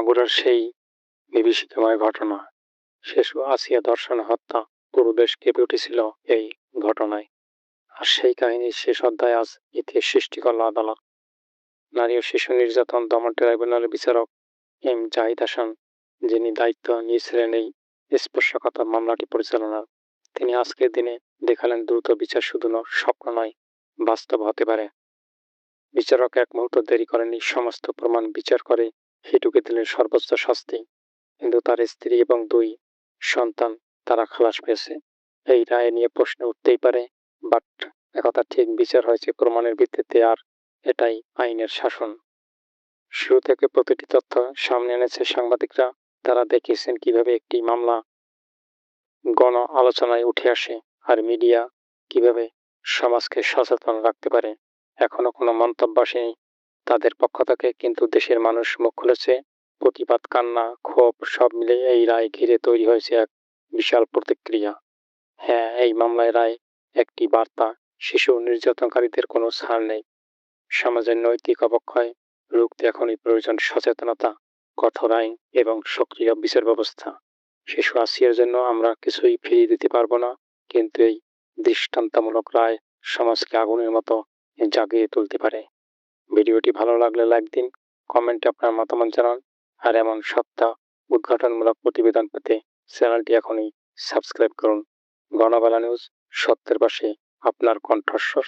মাগুরার সেই বিভীষিকাময় ঘটনা। শিশু আসিয়া দর্শন, হত্যা পুরো দেশ কেঁপে উঠেছিল এই ঘটনায়। আর সেই কাহিনীর শেষ অধ্যায় আজ ইতিহাস সৃষ্টি করল আদালত। নারী ও শিশু নির্যাতন দমন ট্রাইব্যুনালের বিচারক এম জাহিদ হাসান, যিনি দায়িত্ব নিয়েছিলেন এই স্পর্শকাতর মামলাটি পরিচালনার, তিনি আজকের দিনে দেখালেন দ্রুত বিচার শুধু স্বপ্ন নয়, বাস্তব হতে পারে। বিচারক এক মুহূর্ত দেরি করেনি, সমস্ত প্রমাণ বিচার করে হিটুকে দিলেন সর্বোচ্চ শাস্তি। কিন্তু তার স্ত্রী এবং দুই সন্তান, তারা খালাস পেয়েছে। এই রায় নিয়ে প্রশ্ন উঠতেই পারে, বাট একথা ঠিক বিচার হয়েছে প্রমাণের ভিত্তিতে, আর এটাই আইনের শাসন। শুরু থেকে প্রতিটি তথ্য সামনে এনেছে সাংবাদিকরা। তারা দেখিয়েছেন কীভাবে একটি মামলা গণ আলোচনায় উঠে আসে, আর মিডিয়া কীভাবে সমাজকে সচেতন রাখতে পারে। এখনও কোনো মন্তব্য আসেনি। তাদের পক্ষ থেকে কিন্তু দেশের মানুষ মুখ খুলেছে। প্রতিবাদ, কান্না, ক্ষোভ সব মিলে এই রায় ঘিরে তৈরি হয়েছে এক বিশাল প্রতিক্রিয়া। হ্যাঁ এই মামলায় রায় একটি বার্তা, শিশু নির্যাতনকারীদের কোনো ছাড় নেই। সমাজের নৈতিক অবক্ষয়, রুখতে এখনই প্রয়োজন সচেতনতা, কঠোর আইন এবং সক্রিয় বিচার ব্যবস্থা। শিশু আসিয়ার জন্য আমরা কিছুই ফিরিয়ে দিতে পারব না, কিন্তু এই দৃষ্টান্তমূলক রায় সমাজকে আগুনের মতো জাগিয়ে তুলতে পারে। ভিডিওটি ভালো লাগলে লাইক দিন, কমেন্টে আপনার মতামত জানান, আর এমন সপ্তাহ উদ্ঘাটনমূলক প্রতিবেদন পেতে চ্যানেলটি এখনই সাবস্ক্রাইব করুন। গণবেলা নিউজ, সত্যের পাশে আপনার কণ্ঠস্বর।